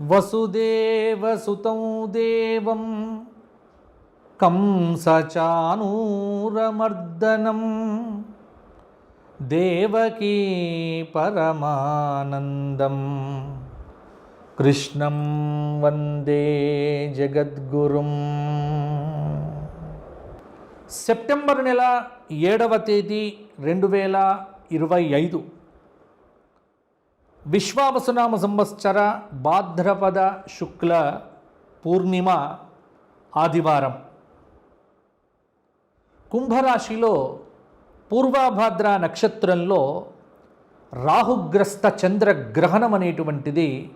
వసుదేవసుతం దేవం కంసచానూరమర్దనం దేవకీ పరమానందం. కృష్ణం వందే జగద్గురుం. సెప్టెంబర్ నెల ఏడవ తేదీ రెండు వేల ఇరవై ఐదు. విశ్వావసునామ సంవత్సర భాద్రపద శుక్ల పూర్ణిమ ఆదివారం. కుంభరాశిలో పూర్వాభాద్ర నక్షత్రంలో రాహుగ్రస్త చంద్రగ్రహణం అనేటువంటిది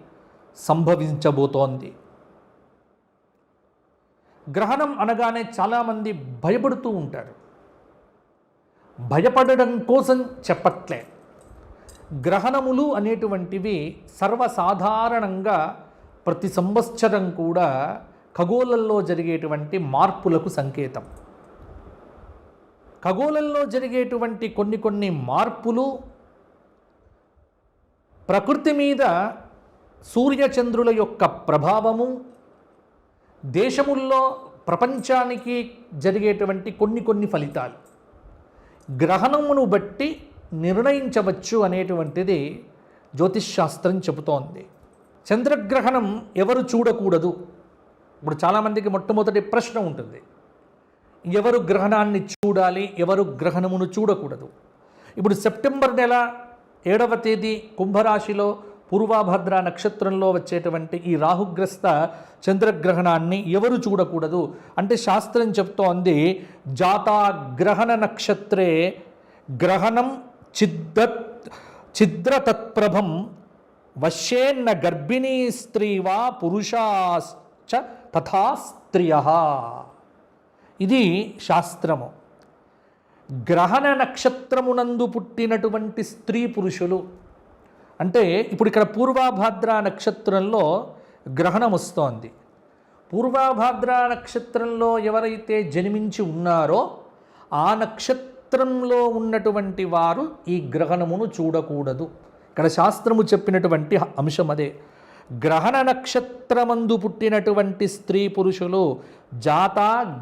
సంభవించబోతోంది. గ్రహణం అనగానే చాలామంది భయపడుతూ ఉంటారు. భయపడడం కోసం చెప్పట్లే. గ్రహణములు అనేటువంటివి సర్వసాధారణంగా ప్రతి సంవత్సరం కూడా ఖగోళంలో జరిగేటువంటి మార్పులకు సంకేతం. ఖగోళంలో జరిగేటువంటి కొన్ని కొన్ని మార్పులు ప్రకృతి మీద సూర్యచంద్రుల యొక్క ప్రభావము దేశముల్లో ప్రపంచానికి జరిగేటువంటి కొన్ని కొన్ని ఫలితాలు. గ్రహణమును బట్టి నిర్ణయించవచ్చు అనేటువంటిది జ్యోతిష్శాస్త్రం చెబుతోంది. చంద్రగ్రహణం ఎవరు చూడకూడదు? ఇప్పుడు చాలామందికి మొట్టమొదటి ప్రశ్న ఉంటుంది. ఎవరు గ్రహణాన్ని చూడాలి? ఎవరు గ్రహణమును చూడకూడదు? ఇప్పుడు సెప్టెంబర్ నెల ఏడవ తేదీ కుంభరాశిలో పూర్వాభద్ర నక్షత్రంలో వచ్చేటువంటి ఈ రాహుగ్రస్త చంద్రగ్రహణాన్ని ఎవరు చూడకూడదు? అంటే శాస్త్రం చెప్తోంది జాతాగ్రహణ నక్షత్రే గ్రహణం చిద్ర చిద్రతత్ప్రభం వశ్యేన్న గర్భిణీ స్త్రీ వా పురుషాశ్చ తథా స్త్రియ. ఇది శాస్త్రము. గ్రహణ నక్షత్రమునందు పుట్టినటువంటి స్త్రీ పురుషులు. అంటే ఇప్పుడు ఇక్కడ పూర్వాభాద్ర నక్షత్రంలో గ్రహణం వస్తోంది. పూర్వాభాద్ర నక్షత్రంలో ఎవరైతే జన్మించి ఉన్నారో ఆ నక్షత్రంలో ఉన్నటువంటి వారు ఈ గ్రహణమును చూడకూడదు. ఇక్కడ శాస్త్రము చెప్పినటువంటి అంశం అదే. గ్రహణ నక్షత్రమందు పుట్టినటువంటి స్త్రీ పురుషులు జాత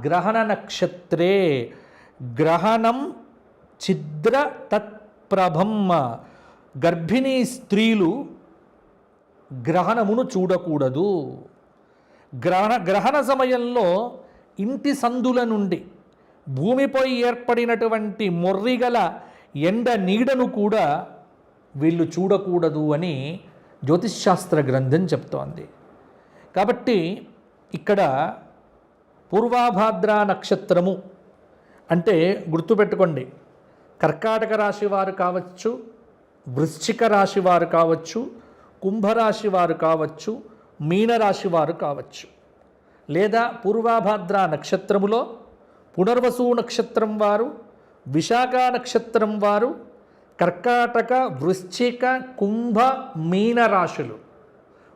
గ్రహణ నక్షత్రే గ్రహణం ఛిద్ర తత్ప్రభం గర్భిణీ స్త్రీలు గ్రహణమును చూడకూడదు. గ్రహణ గ్రహణ సమయంలో ఇంటి సందుల నుండి భూమిపై ఏర్పడినటువంటి మొర్రిగల ఎండ నీడను కూడా వీళ్ళు చూడకూడదు అని జ్యోతిష్శాస్త్ర గ్రంథం చెప్తోంది. కాబట్టి ఇక్కడ పూర్వాభాద్ర నక్షత్రము అంటే గుర్తుపెట్టుకోండి. కర్కాటక రాశి వారు కావచ్చు వృశ్చిక రాశి వారు కావచ్చు కుంభరాశి వారు కావచ్చు మీనరాశి వారు కావచ్చు. లేదా పూర్వాభాద్ర నక్షత్రములో పునర్వసు నక్షత్రం వారు విశాఖ నక్షత్రం వారు కర్కాటక వృశ్చిక కుంభ మీన రాశులు.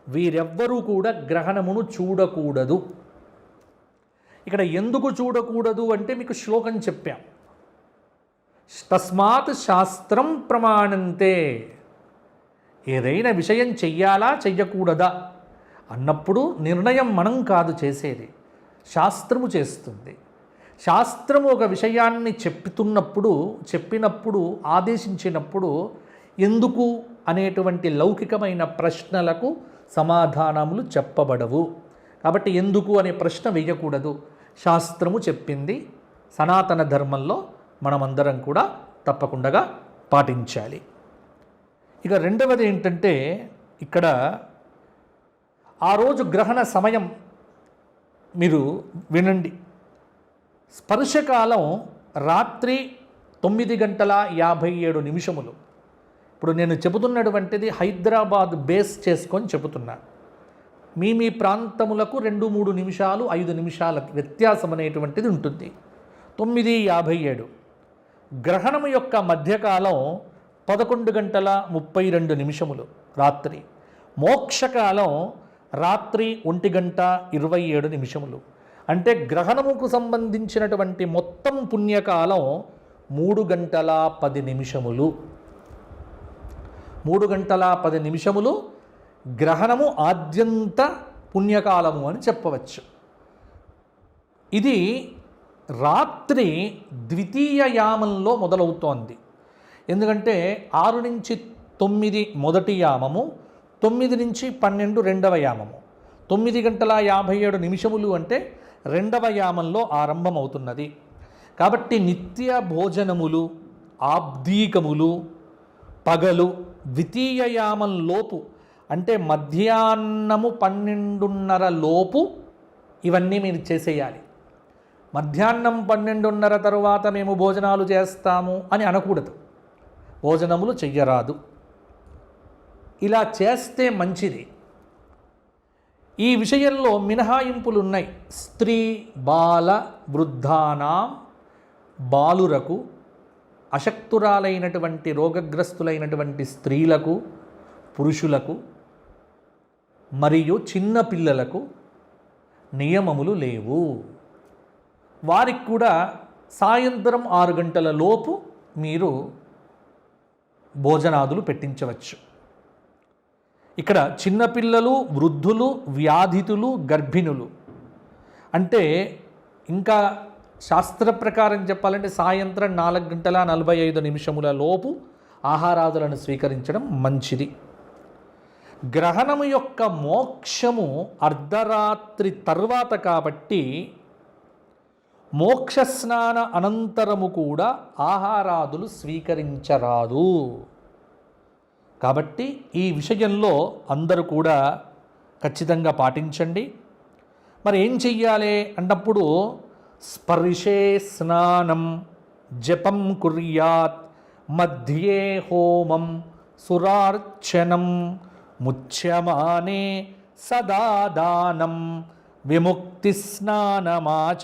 వీరెవ్వరూ కూడా గ్రహణమును చూడకూడదు. ఇక్కడ ఎందుకు చూడకూడదు అంటే మీకు శ్లోకం చెప్పాం. తస్మాత్ శాస్త్రం ప్రమాణంతే. ఏదైనా విషయం చెయ్యాలా చెయ్యకూడదా అన్నప్పుడు నిర్ణయం మనం కాదు చేసేది. శాస్త్రము చేస్తుంది. శాస్త్రము ఒక విషయాన్ని చెప్తున్నప్పుడు చెప్పినప్పుడు ఆదేశించినప్పుడు ఎందుకు అనేటువంటి లౌకికమైన ప్రశ్నలకు సమాధానములు చెప్పబడవు. కాబట్టి ఎందుకు అనే ప్రశ్న వేయకూడదు. శాస్త్రము చెప్పింది సనాతన ధర్మంలో మనమందరం కూడా తప్పకుండా పాటించాలి. ఇక రెండవది ఏంటంటే ఇక్కడ ఆ రోజు గ్రహణ సమయం మీరు వినండి. స్పర్శకాలం రాత్రి తొమ్మిది గంటల యాభై ఏడు నిమిషములు. ఇప్పుడు నేను చెబుతున్నటువంటిది హైదరాబాద్ బేస్ చేసుకొని చెబుతున్నా. మీ మీ ప్రాంతములకు రెండు మూడు నిమిషాలు ఐదు నిమిషాల వ్యత్యాసం అనేటువంటిది ఉంటుంది. తొమ్మిది యాభై ఏడు. గ్రహణము యొక్క మధ్యకాలం పదకొండు గంటల ముప్పై రెండు నిమిషములు రాత్రి. మోక్షకాలం రాత్రి ఒంటి గంట ఇరవై ఏడు నిమిషములు. అంటే గ్రహణముకు సంబంధించినటువంటి మొత్తం పుణ్యకాలం మూడు గంటల పది నిమిషములు. మూడు గంటల పది నిమిషములు గ్రహణము ఆద్యంత పుణ్యకాలము అని చెప్పవచ్చు. ఇది రాత్రి ద్వితీయ యామంలో మొదలవుతోంది. ఎందుకంటే ఆరు నుంచి తొమ్మిది మొదటి యామము తొమ్మిది నుంచి పన్నెండు రెండవ యామము. తొమ్మిది గంటల యాభై ఏడు నిమిషములు అంటే రెండవ యామంలో ఆరంభమవుతున్నది. కాబట్టి నిత్య భోజనములు ఆబ్దీకములు పగలు ద్వితీయ యామం లోపు అంటే మధ్యాహ్నము పన్నెండున్నర లోపు ఇవన్నీ మీరు చేసేయాలి. మధ్యాహ్నం పన్నెండున్నర తరువాత మేము భోజనాలు చేస్తాము అని అనకూడదు. భోజనములు చెయ్యరాదు. ఇలా చేస్తే మంచిది. ఈ విషయంలో మినహాయింపులు ఉన్నాయి స్త్రీ బాల వృద్ధానాం బాలురకు అశక్తురాలైనటువంటి రోగగ్రస్తులైనటువంటి స్త్రీలకు పురుషులకు మరియు చిన్న పిల్లలకు నియమములు లేవు. వారికి కూడా సాయంత్రం ఆరు గంటల లోపు మీరు భోజనాదులు పెట్టించవచ్చు. ఇక్కడ చిన్నపిల్లలు వృద్ధులు వ్యాధితులు గర్భిణులు. అంటే ఇంకా శాస్త్ర ప్రకారం చెప్పాలంటే సాయంత్రం నాలుగు గంటల నలభై ఐదు నిమిషముల లోపు ఆహారాదులను స్వీకరించడం మంచిది. గ్రహణము యొక్క మోక్షము అర్ధరాత్రి తర్వాత కాబట్టి మోక్ష స్నాన అనంతరము కూడా ఆహారాదులు స్వీకరించరాదు. కాబట్టి ఈ విషయంలో అందరూ కూడా ఖచ్చితంగా పాటించండి. మరి ఏం చెయ్యాలి అన్నప్పుడు స్పర్శే స్నానం జపం కుర్యాత్ మధ్యే హోమం సురార్చనం ముచ్యమానే సదా దానం విముక్తి స్నానమాచరేత్.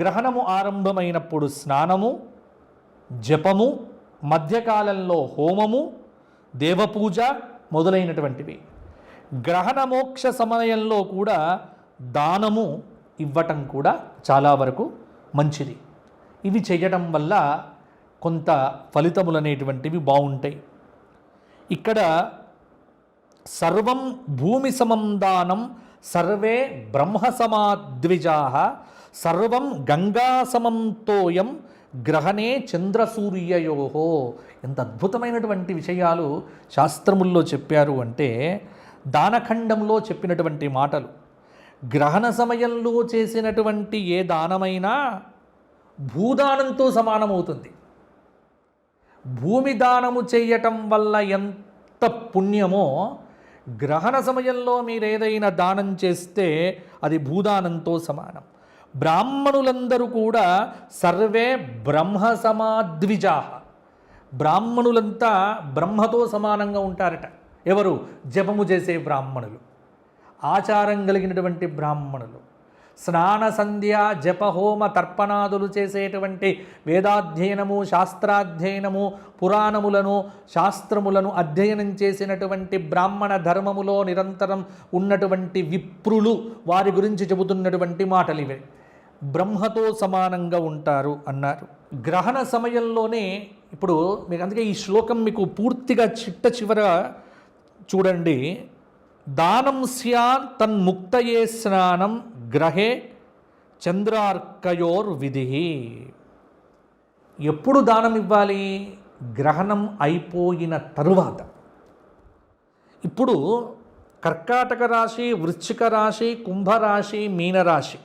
గ్రహణము ఆరంభమైనప్పుడు స్నానము జపము మధ్యకాలంలో హోమము దేవపూజ మొదలైనటువంటివి. గ్రహణమోక్ష సమయంలో కూడా దానము ఇవ్వటం కూడా చాలా వరకు మంచిది. ఇవి చేయటం వల్ల కొంత ఫలితములు అనేటువంటివి బాగుంటాయి ఇక్కడ సర్వం భూమి సమం దానం సర్వే బ్రహ్మ సమాద్విజా సర్వం గంగా సమంతోయం గ్రహణే చంద్రసూర్యయోహో. ఎంత అద్భుతమైనటువంటి విషయాలు శాస్త్రముల్లో చెప్పారు అంటే దానఖండంలో చెప్పినటువంటి మాటలు గ్రహణ సమయంలో చేసినటువంటి ఏ దానమైనా భూదానంతో సమానమవుతుంది. భూమి దానము చేయటం వల్ల ఎంత పుణ్యమో గ్రహణ సమయంలో మీరు ఏదైనా దానం చేస్తే అది భూదానంతో సమానం. బ్రాహ్మణులందరూ కూడా సర్వే బ్రహ్మ సమాద్విజా. బ్రాహ్మణులంతా బ్రహ్మతో సమానంగా ఉంటారట. ఎవరు? జపము చేసే బ్రాహ్మణులు. ఆచారం కలిగినటువంటి బ్రాహ్మణులు. స్నాన సంధ్య జపహోమ తర్పణాదులు చేసేటువంటి వేదాధ్యయనము శాస్త్రాధ్యయనము పురాణములను శాస్త్రములను అధ్యయనం చేసినటువంటి బ్రాహ్మణ ధర్మములో నిరంతరం ఉన్నటువంటి విప్రులు వారి గురించి చెబుతున్నటువంటి మాటలు ఇవే బ్రహ్మతో సమానంగా ఉంటారు అన్నారు. గ్రహణ సమయంలోనే ఇప్పుడు మీకు అందుకే ఈ శ్లోకం మీకు పూర్తిగా చిట్ట చివర చూడండి. దానం స్యాన్ తన్ముక్తయే స్నానం గ్రహే చంద్రార్కయోర్ విధి. ఎప్పుడు దానం ఇవ్వాలి? గ్రహణం అయిపోయిన తరువాత. ఇప్పుడు కర్కాటక రాశి వృశ్చిక రాశి కుంభరాశి మీనరాశి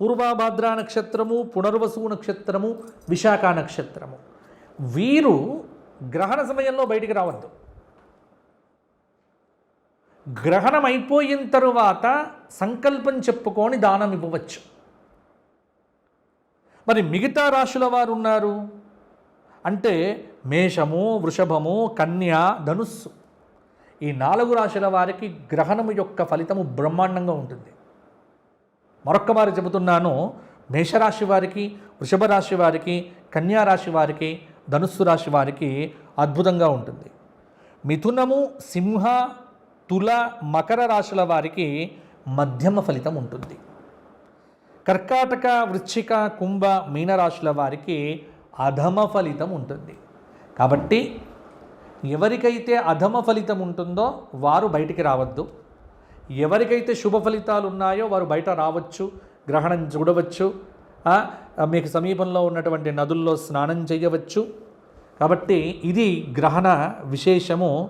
పూర్వభాద్ర నక్షత్రము పునర్వసు నక్షత్రము విశాఖ నక్షత్రము. వీరు గ్రహణ సమయంలో బయటికి రావద్దు. గ్రహణం అయిపోయిన తరువాత సంకల్పం చెప్పుకొని దానం ఇవ్వవచ్చు. మరి మిగతా రాశుల వారు ఉన్నారు అంటే మేషము వృషభము కన్య ధనుస్సు. ఈ నాలుగు రాశుల వారికి గ్రహణము యొక్క ఫలితము బ్రహ్మాండంగా ఉంటుంది. మరొక్క వారు చెబుతున్నాను. మేషరాశి వారికి వృషభ రాశి వారికి కన్యా రాశి వారికి ధనుస్సు రాశి వారికి అద్భుతంగా ఉంటుంది. మిథునము సింహ తుల మకర రాశుల వారికి మధ్యమ ఫలితం ఉంటుంది. కర్కాటక వృశ్చిక కుంభ మీనరాశుల వారికి అధమ ఫలితం ఉంటుంది. కాబట్టి ఎవరికైతే అధమ ఫలితం ఉంటుందో వారు బయటికి రావద్దు. ఎవరికైతే శుభ ఫలితాలు ఉన్నాయో వారు బయట రావచ్చు గ్రహణం చూడవచ్చు మీకు సమీపంలో ఉన్నటువంటి నదుల్లో స్నానం చేయవచ్చు. కాబట్టి ఇది గ్రహణ విశేషము.